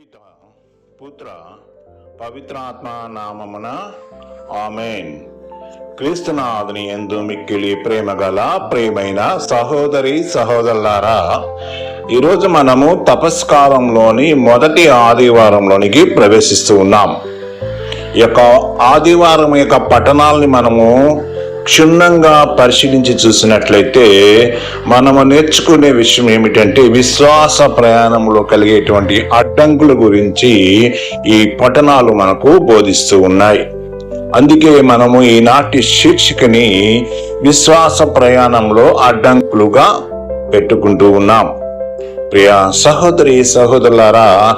పిత పుత్ర పవిత్రాత్మ నామమున ఆమెన్. క్రీస్తునాథుని ఎందు మిక్కిలి ప్రేమ గల ప్రేమైన సహోదరి సహోదరులారా ఈరోజు మనము తపస్కాలంలోని మొదటి ఆదివారంలోనికి ప్రవేశిస్తూ ఉన్నాం. ఈ యొక్క ఆదివారం యొక్క పట్టణాలని మనము క్షుణ్ణంగా పరిశీలించి చూసినట్లయితే మనము నేర్చుకునే విషయం ఏమిటంటే విశ్వాస ప్రయాణంలో కలిగేటువంటి అడ్డంకుల గురించి ఈ పఠనాలు మనకు బోధిస్తూ ఉన్నాయి. అందుకే మనము ఈనాటి శీర్షికని విశ్వాస ప్రయాణంలో అడ్డంకులుగా పెట్టుకుంటూ ఉన్నాం. ప్రియ సహోదరి సహోదరులారా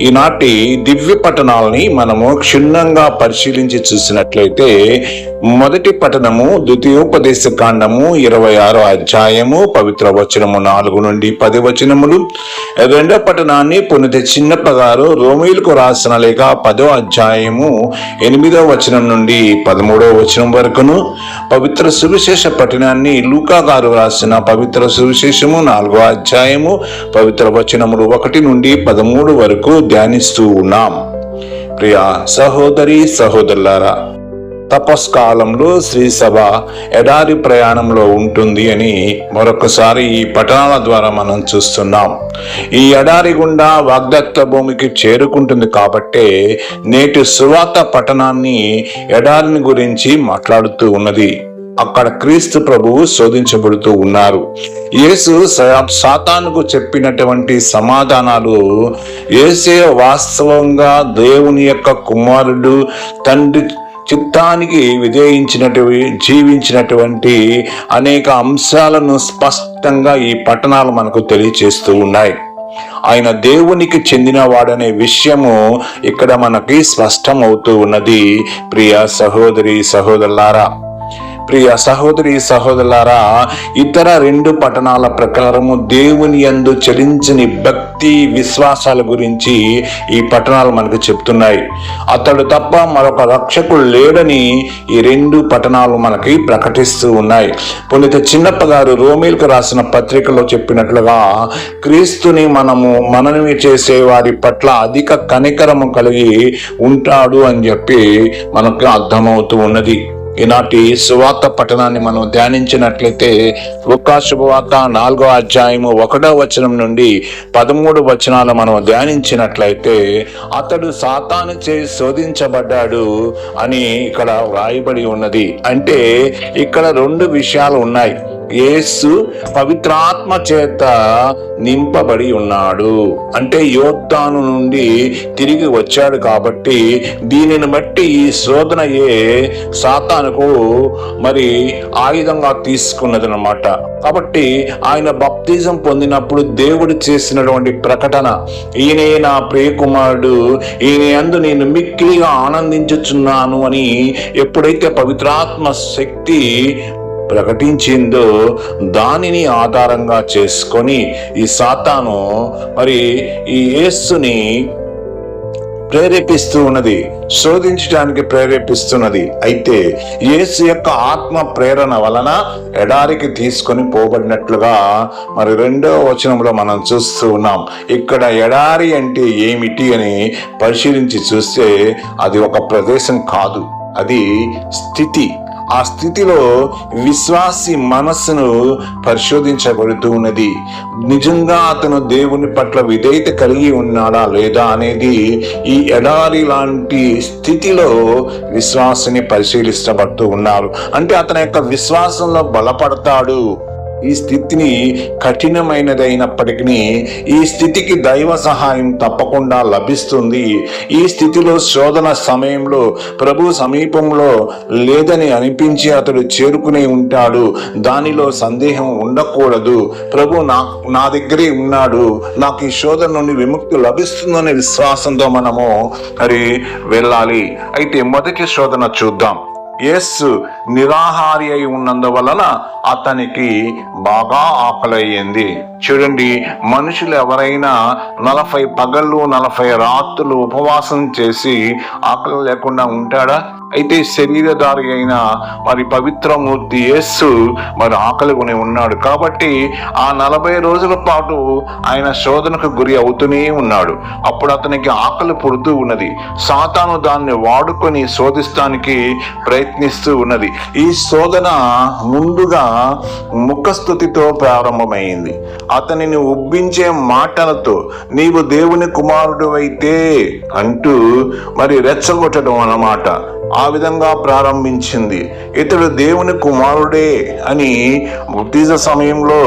ఈనాటి దివ్య పట్టణాలని మనము క్షుణ్ణంగా పరిశీలించి చూసినట్లయితే మొదటి పట్టణము ద్వితీయోపదేశ కాండము ఇరవై ఆరో అధ్యాయము పవిత్ర వచనము నాలుగు నుండి పది వచనములు. రెండో పట్టణాన్ని పునిత చిన్నప్పగారు రోమిలకు రాసిన లేక పదో అధ్యాయము ఎనిమిదో వచనం నుండి పదమూడో వచనం వరకును. పవిత్ర సువిశేష పట్టణాన్ని లూకా గారు రాసిన పవిత్ర సువిశేషము నాలుగో అధ్యాయము పవిత్ర వచనములు ఒకటి నుండి పదమూడు వరకు ధ్యానిస్తూ ఉన్నాం. ప్రియ సహోదరి సహోదరులారా తపస్కాలంలో శ్రీ సభ ఎడారి ప్రయాణంలో ఉంటుంది అని మరొకసారి ఈ పట్టణాల ద్వారా మనం చూస్తున్నాం. ఈ ఎడారి గుండా వాగ్దత్త భూమికి చేరుకుంటుంది కాబట్టే నేటి సువాత పట్టణాన్ని ఎడారిని గురించి మాట్లాడుతూ ఉన్నది. అక్కడ క్రీస్తు ప్రభువు శోధించబడుతూ ఉన్నారు. యేసు సాతానుకు చెప్పినటువంటి సమాధానాలు ఏసే వాస్తవంగా దేవుని యొక్క కుమారుడు తండ్రి చిత్తానికి విధేయించినటువంటి జీవించినటువంటి అనేక అంశాలను స్పష్టంగా ఈ పట్టణాలు మనకు తెలియచేస్తూ ఉన్నాయి. ఆయన దేవునికి చెందినవాడనే విషయము ఇక్కడ మనకి స్పష్టమవుతూ ఉన్నది. ప్రియ సహోదరి సహోదరులారా ప్రియ సహోదరి సహోదరులారా ఇతర రెండు పట్టణాల ప్రకారము దేవుని యందు చెలించని భక్తి విశ్వాసాల గురించి ఈ పట్టణాలు మనకు చెప్తున్నాయి. అతడు తప్ప మరొక రక్షకుడు లేడని ఈ రెండు పట్టణాలు మనకి ప్రకటిస్తూ ఉన్నాయి. పునీత చిన్నప్ప గారు రోమిల్కు రాసిన పత్రికలో చెప్పినట్లుగా క్రీస్తుని మనము మనవి చేసే వారి పట్ల అధిక కనికరము కలిగి ఉంటాడు అని చెప్పి మనకు అర్థమవుతూ ఉన్నది. ఈనాటి సువార్త పట్టణాన్ని మనం ధ్యానించినట్లయితే లుకా శుభవార్త నాలుగో అధ్యాయము ఒకటో వచనం నుండి పదమూడు వచనాలు మనం ధ్యానించినట్లయితే అతడు సాతాను చే శోధించబడ్డాడు అని ఇక్కడ వ్రాయబడి ఉన్నది. అంటే ఇక్కడ రెండు విషయాలు ఉన్నాయి. యేసు పవిత్రాత్మ చేత నింపబడి ఉన్నాడు. అంటే యోత్తాను నుండి తిరిగి వచ్చాడు కాబట్టి దీనిని బట్టి ఈ శోధనయే సాతానుకు మరి ఆయుధంగా తీసుకున్నది అనమాట కాబట్టి ఆయన బప్తిజం పొందినప్పుడు దేవుడు చేసినటువంటి ప్రకటన ఈయనే నా ప్రియకుమారుడు ఈయన అందు నేను మిక్కిలిగా ఆనందించుచున్నాను అని ఎప్పుడైతే పవిత్రాత్మ శక్తి ప్రకటించిందో దానిని ఆధారంగా చేసుకొని ఈ సాతాను మరి ఈ యేస్సుని ప్రేరేపిస్తూ ఉన్నది శోధించడానికి ప్రేరేపిస్తున్నది. అయితే యేసు యొక్క ఆత్మ ప్రేరణ వలన ఎడారికి తీసుకొని పోబడినట్లుగా మరి రెండవ వచనంలో మనం చూస్తూ ఉన్నాం. ఇక్కడ ఎడారి అంటే ఏమిటి అని పరిశీలించి చూస్తే అది ఒక ప్రదేశం కాదు అది స్థితి. ఆ స్థితిలో విశ్వాసి మనస్సును పరిశోధించబడుతూ ఉన్నది. నిజంగా అతను దేవుని పట్ల విధేయత కలిగి ఉన్నాడా లేదా అనేది ఈ ఎడారి లాంటి స్థితిలో విశ్వాసిని పరిశీలించబడుతూ ఉన్నారు. అంటే అతని యొక్క విశ్వాసంలో బలపడతాడు. ఈ స్థితిని కఠినమైనదైనప్పటికీ ఈ స్థితికి దైవ సహాయం తప్పకుండా లభిస్తుంది. ఈ స్థితిలో శోధన సమయంలో ప్రభు సమీపంలో లేదని అనిపించి అతడు చేరుకునే ఉంటాడు. దానిలో సందేహం ఉండకూడదు. ప్రభు నా నా దగ్గరే ఉన్నాడు. నాకు ఈ శోధన నుండి విముక్తి లభిస్తుందనే విశ్వాసంతో మనము మరి వెళ్ళాలి. అయితే మొదటి శోధన చూద్దాం. యేస్సు నిరాహారి అయి ఉన్నందువలన అతనికి బాగా ఆకలయ్యింది. చూడండి మనుషులు ఎవరైనా నలభై పగళ్ళు నలభై రాత్రులు ఉపవాసం చేసి ఆకలి లేకుండా ఉంటాడా? అయితే శరీరధారి అయిన మరి పవిత్రమూర్తి యేస్సు మరి ఆకలి కొని ఉన్నాడు. కాబట్టి ఆ నలభై రోజుల పాటు ఆయన శోధనకు గురి అవుతూనే ఉన్నాడు. అప్పుడు అతనికి ఆకలి పుడుతూ ఉన్నది. సాతాను దాన్ని వాడుకొని శోధిస్తానికి ప్రయత్నిస్తూ ఉన్నది. ఈ శోధన ముందుగా ముఖస్థుతితో ప్రారంభమైంది. అతనిని ఉబ్బించే మాటలతో నీవు దేవుని కుమారుడు అయితే అంటూ మరి రెచ్చగొట్టడం అన్నమాట. ఆ విధంగా ప్రారంభించింది. ఇతడు దేవుని కుమారుడే అని బుద్ధిజ సమయంలో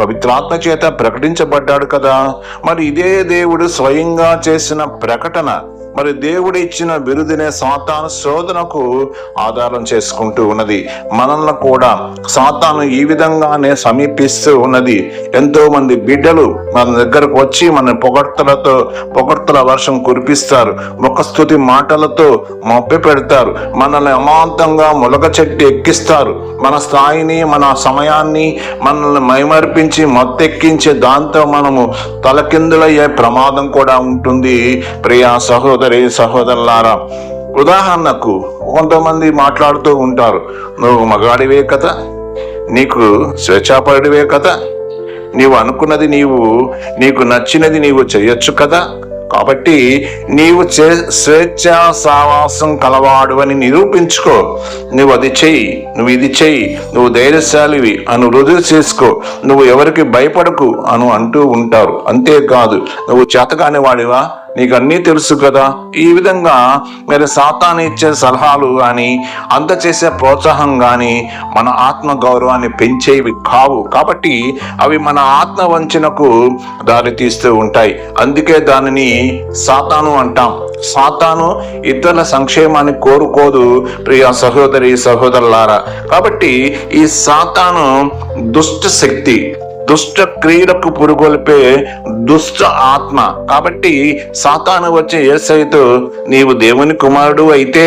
పవిత్రాత్మ చేత ప్రకటించబడ్డాడు కదా. మరి ఇదే దేవుడు స్వయంగా చేసిన ప్రకటన. మరి దేవుడు ఇచ్చిన బిరుదునే సాతాను శోధనకు ఆధారం చేసుకుంటూ ఉన్నది. మనల్ని కూడా సాతాను ఈ విధంగానే సమీపిస్తూ ఉన్నది. ఎంతో మంది బిడ్డలు మన దగ్గరకు వచ్చి మన పొగడ్తలతో పొగడ్తల వర్షం కురిపిస్తారు. ముఖస్థుతి మాటలతో మొప్పి పెడతారు. మనల్ని అమాంతంగా మొలక చెట్టు ఎక్కిస్తారు. మన స్థాయిని మన సమయాన్ని మనల్ని మైమర్పించి మత్తెక్కించి దాంతో మనము తలకిందులయ్యే ప్రమాదం కూడా ఉంటుంది. ప్రియా సహోదరి సహోదరులారా ఉదాహరణకు కొంతమంది మాట్లాడుతూ ఉంటారు నువ్వు మగాడివే కదా? నీకు స్వేచ్ఛాపరుడివే కదా? నీవు అనుకున్నది నీవు నీకు నచ్చినది నీవు చేయొచ్చు కదా? కాబట్టి నీవు చే స్వేచ్ఛా సావాసం కలవాడు అని నిరూపించుకో. నువ్వు అది చెయ్యి నువ్వు ఇది చెయ్యి నువ్వు ధైర్యశాలివి అను రుజువు చేసుకో. నువ్వు ఎవరికి భయపడకు అను అంటూ ఉంటారు. అంతేకాదు నువ్వు చేతకాని వాడివా నీకు అన్నీ తెలుసు కదా. ఈ విధంగా మరి సాతాను ఇచ్చే సలహాలు కానీ అందచేసే ప్రోత్సాహం కానీ మన ఆత్మ గౌరవాన్ని పెంచేవి కావు. కాబట్టి అవి మన ఆత్మ వంచనకు దారితీస్తూ ఉంటాయి. అందుకే దానిని సాతాను అంటాం. సాతాను ఇతరుల సంక్షేమాన్ని కోరుకోదు ప్రియ సహోదరి సహోదరులారా. కాబట్టి ఈ సాతాను దుష్ట శక్తి. దుష్ట క్రియలకు పురుగొల్పే దుష్ట ఆత్మ. కాబట్టి సాతాను వచ్చే ఏసైతో నీవు దేవుని కుమారుడు అయితే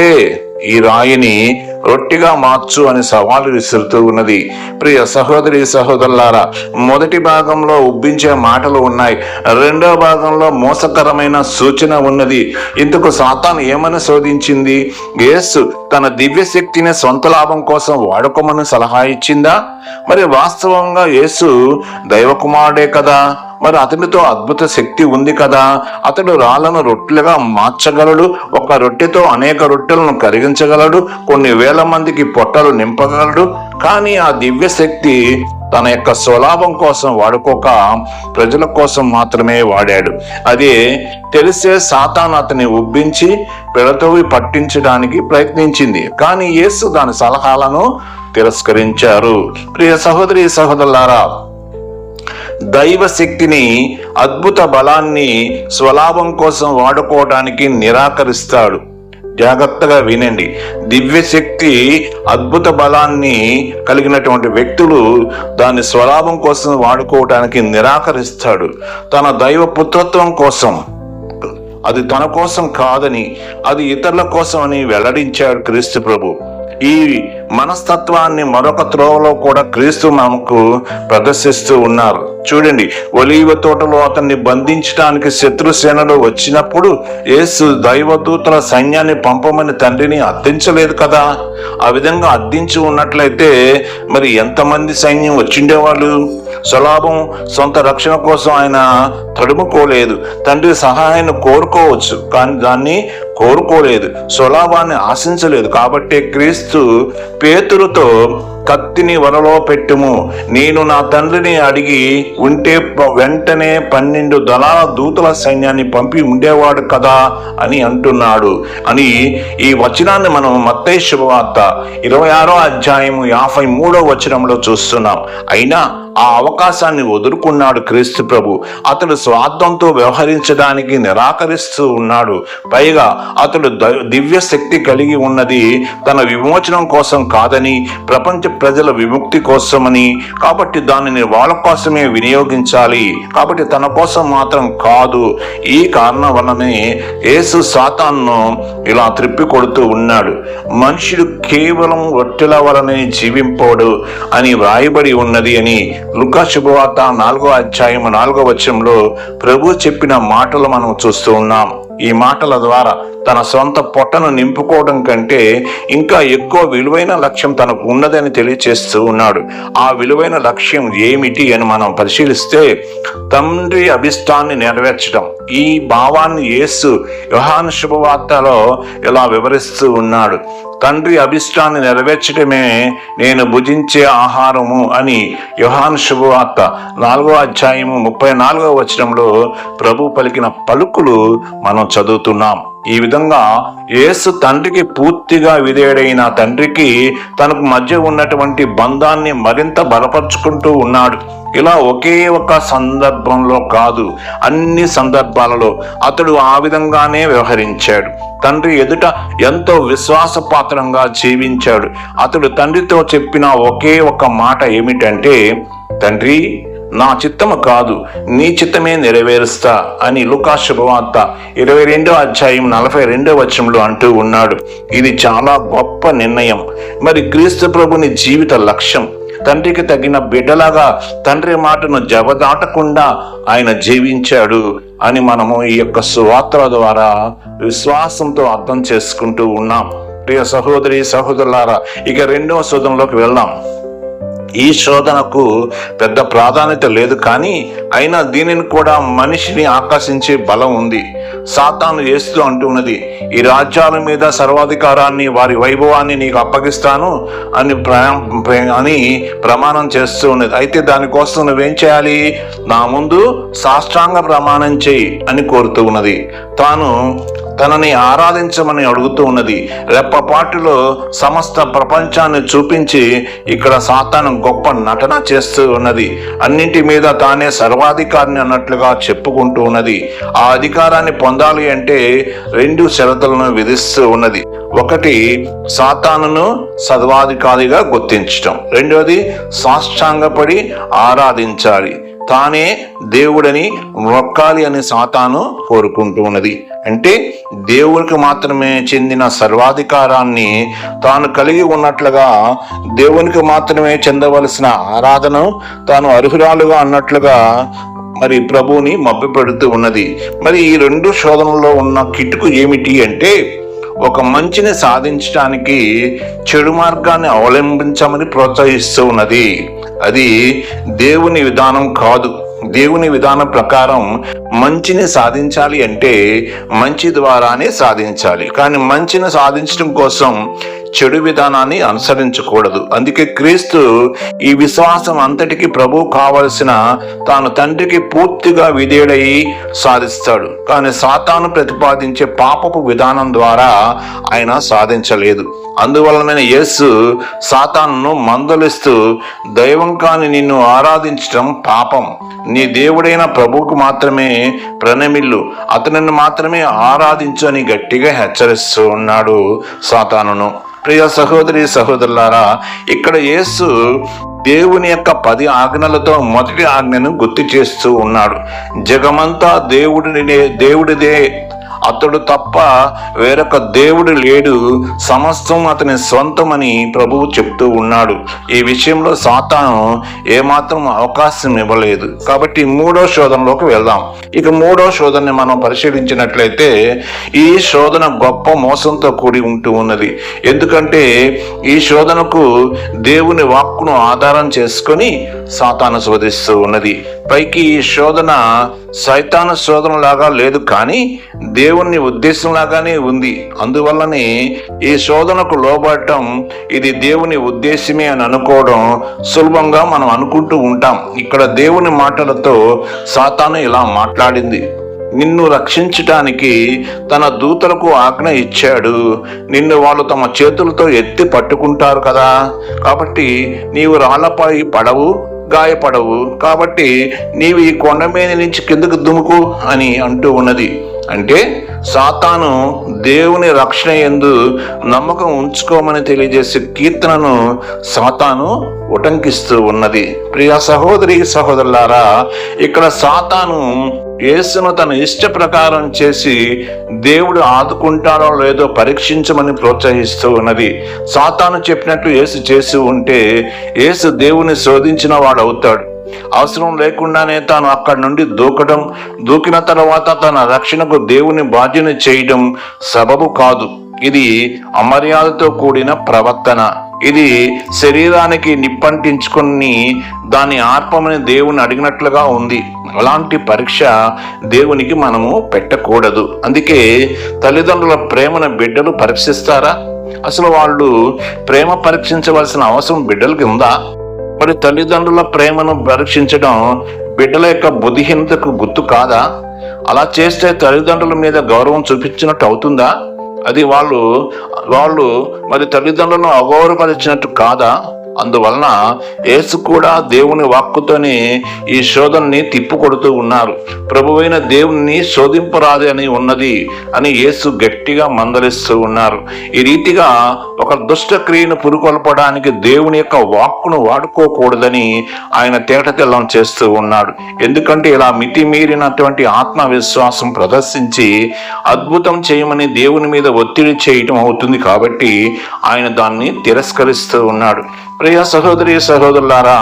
ఈ రాయిని రొట్టిగా మార్చు అని సవాలు విసురుతూ ఉన్నది. ప్రియ సహోదరి సహోదరులారా మొదటి భాగంలో ఉబ్బించే మాటలు ఉన్నాయి. రెండో భాగంలో మోసకరమైన సూచన ఉన్నది. ఇందుకు సాతాను ఏమని శోధించింది? యేసు తన దివ్య శక్తిని సొంత లాభం కోసం వాడుకోమని సలహా ఇచ్చిందా? మరి వాస్తవంగా యేసు దైవకుమారుడే కదా? మరి అతనితో అద్భుత శక్తి ఉంది కదా. అతడు రాళ్ళను రొట్టెలుగా మార్చగలడు ఒక రొట్టెతో అనేక రొట్టెలను కరిగించగలడు కొన్ని వేల మందికి పొట్టలు నింపగలడు. కానీ ఆ దివ్య శక్తి తన యొక్క స్వలాభం కోసం వాడుకోక ప్రజల కోసం మాత్రమే వాడాడు. అది తెలిసే సాతాన్ అతని ఉబ్బించి పెడతవి పట్టించడానికి ప్రయత్నించింది. కానీ యేసు దాని సలహాలను తిరస్కరించారు. ప్రియ సహోదరి సహోదరులారా దైవ శక్తిని అద్భుత బలాన్ని స్వలాభం కోసం వాడుకోవడానికి నిరాకరిస్తాడు. జాగ్రత్తగా వినండి. దివ్య శక్తి అద్భుత బలాన్ని కలిగినటువంటి వ్యక్తులు దాన్ని స్వలాభం కోసం వాడుకోవటానికి నిరాకరిస్తాడు. తన దైవ పుత్రత్వం కోసం. అది తన కోసం కాదని అది ఇతరుల కోసం అని వెల్లడించాడు క్రీస్తు ప్రభు. ఈ మనస్తత్వాన్ని మరొక త్రోవలో కూడా క్రీస్తు మనకు ప్రదర్శిస్తూ ఉన్నారు. చూడండి ఒలీవ తోటలో అతన్ని బంధించడానికి శత్రుసేనలు వచ్చినప్పుడు యేసు దైవదూతల సైన్యాన్ని పంపమని తండ్రిని అర్థించలేదు కదా? ఆ విధంగా అర్థించి ఉన్నట్లయితే మరి ఎంతమంది సైన్యం వచ్చిండేవాళ్ళు? స్వలాభం సొంత రక్షణ కోసం ఆయన తడుముకోలేదు. తండ్రి సహాయాన్ని కోరుకోవచ్చు కానీ దాన్ని కోరుకోలేదు స్వలాభాన్ని ఆశించలేదు. కాబట్టే క్రీస్తు పేతురుతో కత్తిని వలలో పెట్టుము. నేను నా తండ్రిని అడిగి ఉంటే వెంటనే పన్నెండు దళాల దూతల సైన్యాన్ని పంపి ఉండేవాడు కదా అని అంటున్నాడు. అని ఈ వచనాన్ని మనం మత్తే శుభవార్త ఇరవై ఆరో అధ్యాయము యాభై మూడో వచనంలో చూస్తున్నాం. అయినా ఆ అవకాశాన్ని వదులుకున్నాడు క్రీస్తు ప్రభు. అతడు స్వార్థంతో వ్యవహరించడానికి నిరాకరిస్తూ ఉన్నాడు. పైగా అతడు దివ్య శక్తి కలిగి ఉన్నది తన విమోచనం కోసం కాదని ప్రపంచ ప్రజల విముక్తి కోసమని. కాబట్టి దానిని వాళ్ళ కోసమే వినియోగించాలి. కాబట్టి తన కోసం మాత్రం కాదు. ఈ కారణం వలనే యేసు సాతాన్ను ఇలా త్రిప్పి కొడుతూ ఉన్నాడు. మనుషుడు కేవలం రొట్టెల వలనే జీవింపోడు అని వ్రాయబడి ఉన్నది అని లుకా శుభవార్త నాలుగో అధ్యాయం నాలుగో వచనంలో ప్రభు చెప్పిన మాటలు మనం చూస్తూ ఉన్నాం. ఈ మాటల ద్వారా తన సొంత పొట్టను నింపుకోవడం కంటే ఇంకా ఎక్కువ విలువైన లక్ష్యం తనకు ఉన్నదని తెలియచేస్తూ ఉన్నాడు. ఆ విలువైన లక్ష్యం ఏమిటి అని మనం పరిశీలిస్తే తండ్రి అభిష్టాన్ని నెరవేర్చడం. ఈ భావాన్ని యేసు యోహాను శుభవార్తలో ఇలా వివరిస్తూ ఉన్నాడు. తండ్రి అభిష్టాన్ని నెరవేర్చడమే నేను భుజించే ఆహారము అని యోహాను శుభవార్త నాలుగో అధ్యాయము ముప్పై నాలుగో వచనంలో ప్రభు పలికిన పలుకులు మనం చదువుతున్నాం. ఈ విధంగా యేసు తండ్రికి పూర్తిగా విధేయుడైన తండ్రికి తనకు మధ్య ఉన్నటువంటి బంధాన్ని మరింత బలపరుచుకుంటూ ఉన్నాడు. ఇలా ఒకే ఒక సందర్భంలో కాదు అన్ని సందర్భాలలో అతడు ఆ విధంగానే వ్యవహరించాడు. తండ్రి ఎదుట ఎంతో విశ్వాసపాత్రంగా జీవించాడు. అతడు తండ్రితో చెప్పిన ఒకే ఒక మాట ఏమిటంటే తండ్రి నా చిత్తము కాదు నీ చిత్తమే నెరవేరుస్తా అని లుకా శుభవార్త ఇరవై రెండో అధ్యాయం నలభై రెండో వచనంలో అంటూ ఉన్నాడు. ఇది చాలా గొప్ప నిర్ణయం. మరి క్రీస్తు ప్రభుని జీవిత లక్ష్యం తండ్రికి తగిన బిడ్డలాగా తండ్రి మాటను జవదాటకుండా ఆయన జీవించాడు అని మనము ఈ యొక్క సువార్తల ద్వారా విశ్వాసంతో అర్థం చేసుకుంటూ ఉన్నాం. ప్రియ సహోదరి సహోదరులారా ఇక రెండవ శోధనలోకి వెళ్దాం. ఈ శోధనకు పెద్ద ప్రాధాన్యత లేదు కానీ అయినా దీనిని కూడా మనిషిని ఆకర్షించే బలం ఉంది. సాతాను ఏస్తూ అంటున్నది ఈ రాజ్యాల మీద సర్వాధికారాన్ని వారి వైభవాన్ని నీకు అప్పగిస్తాను అని అని ప్రమాణం చేస్తూ ఉన్నది. అయితే దానికోసం నువ్వేం చేయాలి? నా ముందు సాష్టాంగ ప్రమాణం చేయి అని కోరుతూ ఉన్నది. తాను తనని ఆరాధించమని అడుగుతూ ఉన్నది. రెప్పపాటులో సమస్త ప్రపంచాన్ని చూపించి ఇక్కడ సాతాను గొప్ప నటన చేస్తూ ఉన్నది. అన్నింటి మీద తానే సర్వాధికారిని అన్నట్లుగా చెప్పుకుంటూ ఉన్నది. ఆ అధికారాన్ని పొందాలి అంటే రెండు షరతులను విధిస్తూ ఉన్నది. ఒకటి సాతానును సర్వాధికారిగా గుర్తించటం. రెండవది సాష్టాంగపడి ఆరాధించాలి. తానే దేవుడని మొక్కాలి అని సాతాను కోరుకుంటూ ఉన్నది. అంటే దేవుడికి మాత్రమే చెందిన సర్వాధికారాన్ని తాను కలిగి ఉన్నట్లుగా దేవునికి మాత్రమే చెందవలసిన ఆరాధన తాను అర్హురాలుగా అన్నట్లుగా మరి ప్రభువుని మభ్యపెడుతూ ఉన్నది. మరి ఈ రెండు శోధనలో ఉన్న కిటుకు ఏమిటి అంటే ఒక మంచిని సాధించడానికి చెడు మార్గాన్ని అవలంబించమని ప్రోత్సహిస్తూ ఉన్నది. అది దేవుని విధానం కాదు. దేవుని విధానం ప్రకారం మంచిని సాధించాలి అంటే మంచి ద్వారానే సాధించాలి. కానీ మంచిని సాధించడం కోసం చెడు విధానాన్ని అనుసరించకూడదు. అందుకే క్రీస్తు ఈ విశ్వాసం అంతటికి ప్రభు కావలసిన తాను తండ్రికి పూర్తిగా విధేయుడై సాధిస్తాడు. కానీ సాతాను ప్రతిపాదించే పాపపు విధానం ద్వారా ఆయన సాధించలేదు. అందువలన యేసు సాతాను మందలిస్తూ దైవం కాని నిన్ను ఆరాధించటం పాపం. నీ దేవుడైన ప్రభువుకు మాత్రమే ప్రణమిల్లు. అతనిని మాత్రమే ఆరాధించు అని గట్టిగా హెచ్చరిస్తూ ఉన్నాడు సాతానును. ప్రియ సహోదరి సహోదరులారా ఇక్కడ యేసు దేవుని యొక్క పది ఆజ్ఞలతో మొదటి ఆజ్ఞను గుర్తు చేస్తూ ఉన్నాడు. జగమంతా దేవుడిని దేవుడిదే అతడు తప్ప వేరొక దేవుడు లేడు. సమస్తం అతని సొంతమని ప్రభువు చెప్తూ ఉన్నాడు. ఈ విషయంలో సాతాను ఏమాత్రం అవకాశం ఇవ్వలేదు. కాబట్టి మూడో శోధనలోకి వెళ్దాం. ఇక మూడో శోధనని మనం పరిశీలించినట్లయితే ఈ శోధన గొప్ప మోసంతో కూడి ఉంటూ ఉన్నది. ఎందుకంటే ఈ శోధనకు దేవుని వాక్కును ఆధారం చేసుకొని సాతాను శోధిస్తూ ఉన్నది. పైకి ఈ శోధన సైతాను శోధన లాగా లేదు కానీ దేవుని ఉద్దేశం లాగానే ఉంది. అందువల్లనే ఈ శోధనకు లోబడటం ఇది దేవుని ఉద్దేశమే అని అనుకోవడం సులభంగా మనం అనుకుంటూ ఉంటాం. ఇక్కడ దేవుని మాటలతో సాతాను ఇలా మాట్లాడింది. నిన్ను రక్షించటానికి తన దూతలకు ఆజ్ఞ ఇచ్చాడు. నిన్ను వాళ్ళు తమ చేతులతో ఎత్తి పట్టుకుంటారు కదా. కాబట్టి నీవు రాళ్ళపై పడవు గాయపడవు. కాబట్టి నీవు ఈ కొండ మీద నుంచి కిందకు దుముకు అని అంటూ ఉన్నది. అంటే సాతాను దేవుని రక్షణ ఎందు నమ్మకం ఉంచుకోమని తెలియజేసే కీర్తనను సాతాను ఉటంకిస్తూ ఉన్నది. ప్రియ సహోదరి సహోదరులారా ఇక్కడ సాతాను యేసును తన ఇష్ట ప్రకారం చేసి దేవుడు ఆదుకుంటాడో లేదో పరీక్షించమని ప్రోత్సహిస్తూ ఉన్నది. సాతాను చెప్పినట్లు యేసు చేసి ఉంటే యేసు దేవుని శోధించిన వాడు అవుతాడు. అవసరం లేకుండానే తాను అక్కడి నుండి దూకడం దూకిన తర్వాత తన రక్షణకు దేవుని బాధ్యత చేయడం సబబు కాదు. ఇది అమర్యాదతో కూడిన ప్రవర్తన. ఇది శరీరానికి నిప్పంటించుకుని దాని ఆత్మని దేవుని అడిగినట్లుగా ఉంది. అలాంటి పరీక్ష దేవునికి మనము పెట్టకూడదు. అందుకే తల్లిదండ్రుల ప్రేమను బిడ్డలు పరీక్షిస్తారా? అసలు వాళ్ళు ప్రేమ పరీక్షించవలసిన అవసరం బిడ్డలకి ఉందా? మరి తల్లిదండ్రుల ప్రేమను పరీక్షించడం బిడ్డల యొక్క బుద్ధిహీనతకు గుర్తు కాదా? అలా చేస్తే తల్లిదండ్రుల మీద గౌరవం చూపించినట్టు అవుతుందా? అది వాళ్ళు వాళ్ళు మరి తల్లిదండ్రులను అగౌరవపరిచినట్టు కాదా? అందువలన యేసు కూడా దేవుని వాక్కుతోనే ఈ శోధనని తిప్పుకొడుతూ ఉన్నారు. ప్రభువైన దేవుని శోధింపరాదు అని ఉన్నది అని యేసు గట్టిగా మందలిస్తూ ఉన్నారు. ఈ రీతిగా ఒక దుష్టక్రియను పురుకొల్పడానికి దేవుని యొక్క వాక్కును వాడుకోకూడదని ఆయన తేటతెల్లం చేస్తూ ఉన్నాడు. ఎందుకంటే ఇలా మితిమీరినటువంటి ఆత్మవిశ్వాసం ప్రదర్శించి అద్భుతం చేయమని దేవుని మీద ఒత్తిడి చేయటం అవుతుంది కాబట్టి ఆయన దాన్ని తిరస్కరిస్తూ ఉన్నాడు. ప్రియ సహోదరి సహోదరులారా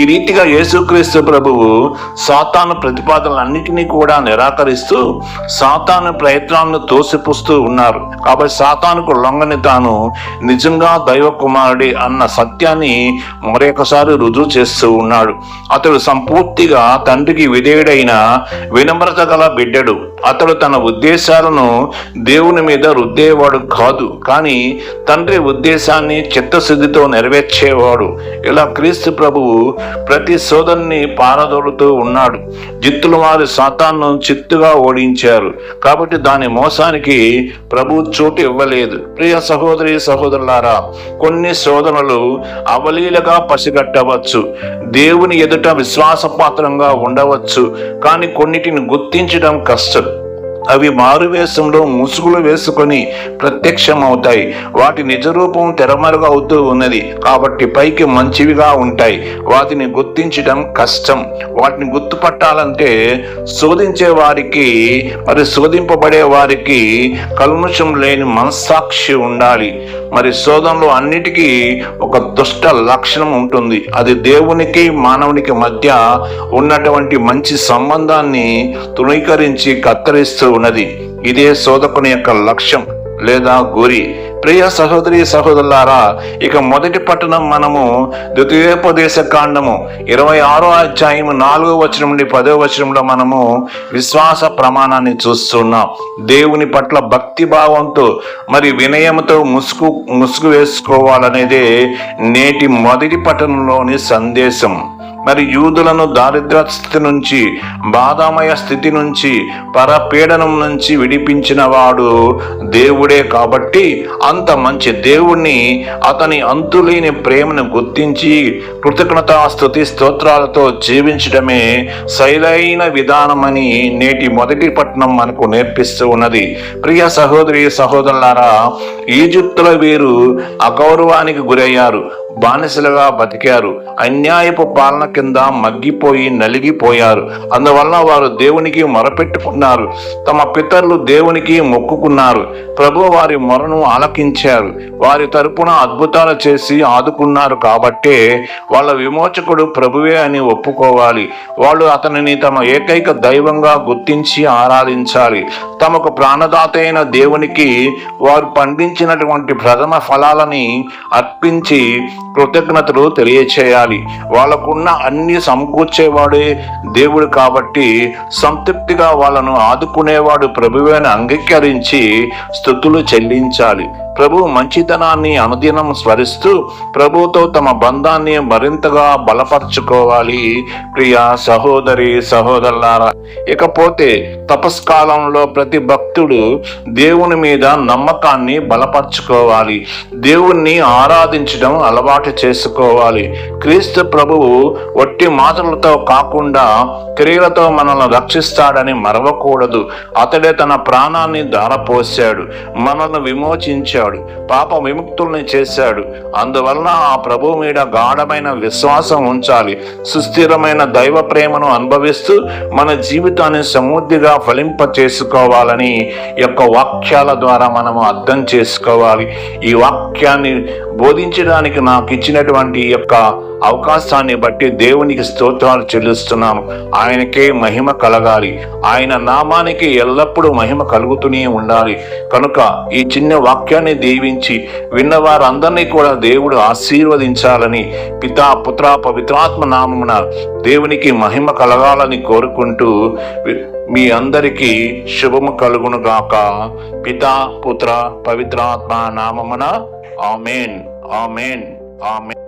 ఈ రీతిగా యేసుక్రీస్తు ప్రభువు సాతాను ప్రతిపాదనలన్నిటినీ కూడా నిరాకరిస్తూ సాతాను ప్రయత్నాలను తోసిపుస్తూ ఉన్నారు. కాబట్టి సాతానుకు లొంగని తాను నిజంగా దైవ కుమారుడి అన్న సత్యాన్ని మరొకసారి రుజువు చేస్తూ ఉన్నాడు. అతడు సంపూర్తిగా తండ్రికి విధేయుడైన వినమ్రత గల బిడ్డడు. అతడు తన ఉద్దేశాలను దేవుని మీద రుద్దేవాడు కాదు. కానీ తండ్రి ఉద్దేశాన్ని చిత్తశుద్ధితో నెరవేర్చేవాడు ఇలా క్రీస్తు ప్రభువు ప్రతి సోదరుని పారదోలుతూ ఉన్నాడు. జిత్తులు వారి సాతాన్ను చిత్తుగా ఓడించారు. కాబట్టి దాని మోసానికి ప్రభు చోటు ఇవ్వలేదు. ప్రియ సహోదరి సహోదరులారా కొన్ని శోధనలు అవలీలగా పసిగట్టవచ్చు. దేవుని ఎదుట విశ్వాసపాత్రంగా ఉండవచ్చు. కానీ కొన్నిటిని గుర్తించడం కష్టం. అవి మారువేషంలో ముసుగులు వేసుకొని ప్రత్యక్షమవుతాయి. వాటి నిజరూపం తెరమరుగా అవుతూ ఉన్నది. కాబట్టి పైకి మంచివిగా ఉంటాయి. వాటిని గుర్తించడం కష్టం. వాటిని గుర్తుపట్టాలంటే శోధించే వారికి మరి శోధింపబడే వారికి కల్ముషం లేని మనస్సాక్షి ఉండాలి. మరి శోధనలో అన్నిటికీ ఒక దుష్ట లక్షణం ఉంటుంది. అది దేవునికి మానవునికి మధ్య ఉన్నటువంటి మంచి సంబంధాన్ని తృణీకరించి కత్తిరిస్తూ ఉన్నది. ఇదే శోధకుని యొక్క లక్ష్యం లేదా గురి. ప్రియ సహోదరి సహోదరులారా ఇక మొదటి పట్టణం మనము ద్వితీయోపదేశ కాండము ఇరవై ఆరో అధ్యాయం నాలుగో వచనం నుండి పదో వచనంలో మనము విశ్వాస ప్రమాణాన్ని చూస్తున్నాం. దేవుని పట్ల భక్తి భావంతో మరి వినయంతో ముసుగు ముసుగు వేసుకోవాలనేదే నేటి మొదటి పట్టణంలోని సందేశం. మరి యూదులను దారిద్ర స్థితి నుంచి బాధామయ స్థితి నుంచి పరపీడనం నుంచి విడిపించిన వాడు దేవుడే కాబట్టి అంత మంచి దేవుణ్ణి అతని అంతులేని ప్రేమను గుర్తించి కృతజ్ఞతా స్థుతి స్తోత్రాలతో జీవించడమే శైలైన విధానమని నేటి మొదటి పట్టణం మనకు నేర్పిస్తూ ఉన్నది. ప్రియ సహోదరి సహోదరులారా ఈజిప్తుల వీరు అగౌరవానికి గురయ్యారు. బానిసలుగా బతికారు. అన్యాయపు పాలన కింద మగ్గిపోయి నలిగిపోయారు. అందువల్ల వారు దేవునికి మొరపెట్టుకున్నారు. తమ పితరులు దేవునికి మొక్కుకున్నారు. ప్రభు వారి మొరను ఆలకించారు. వారి తరపున అద్భుతాలు చేసి ఆదుకున్నారు కాబట్టే వాళ్ళ విమోచకుడు ప్రభువే అని ఒప్పుకోవాలి. వాళ్ళు అతనిని తమ ఏకైక దైవంగా గుర్తించి ఆరాధించాలి. తమకు ప్రాణదాత అయిన దేవునికి వారు పండించినటువంటి ప్రథమ ఫలాలని అర్పించి కృతజ్ఞతలు తెలియచేయాలి. వాళ్ళకున్న అన్ని సమకూర్చేవాడే దేవుడు కాబట్టి సంతృప్తిగా వాళ్ళను ఆదుకునేవాడు ప్రభువేను అంగీకరించి స్థుతులు చెల్లించాలి. ప్రభు మంచితనాన్ని అనుదినం స్మరిస్తూ ప్రభుతో తమ బంధాన్ని మరింతగా బలపరుచుకోవాలి. ప్రియా సహోదరి సహోదరులారా ఇకపోతే తపస్కాలంలో ప్రతి భక్తుడు దేవుని మీద నమ్మకాన్ని బలపరుచుకోవాలి. దేవుణ్ణి ఆరాధించడం అలవాటు చేసుకోవాలి. క్రీస్తు ప్రభువు ఒట్టి మాటలతో కాకుండా క్రియలతో మనల్ని రక్షిస్తాడని మరవకూడదు. అతడే తన ప్రాణాన్ని ధారపోశాడు. మనల్ని విమోచించాడు. పాప విముక్తుల్ని చేశాడు. అందువలన ఆ ప్రభు మీద గాఢమైన విశ్వాసం ఉంచాలి. సుస్థిరమైన దైవ ప్రేమను అనుభవిస్తూ మన జీవితాన్ని సమృద్ధిగా ఫలింప చేసుకోవాలని యొక్క వాక్యాల ద్వారా మనము అర్థం చేసుకోవాలి. ఈ వాక్యాన్ని బోధించడానికి నాకు ఇచ్చినటువంటి యొక్క అవకాశాన్ని బట్టి దేవునికి స్తోత్రాలు చెల్లిస్తున్నాను. ఆయనకే మహిమ కలగాలి. ఆయన నామానికి ఎల్లప్పుడూ మహిమ కలుగుతూనే ఉండాలి. కనుక ఈ చిన్న వాక్యాన్ని దీవించి విన్నవారందరినీ కూడా దేవుడు ఆశీర్వదించాలని పితా పుత్ర పవిత్రాత్మ నామమున దేవునికి మహిమ కలగాలని కోరుకుంటూ మీ అందరికీ శుభము కలుగును గాక. పితా పుత్ర పవిత్రాత్మ నామమున ఆమెన్. ఆమెన్. ఆమెన్.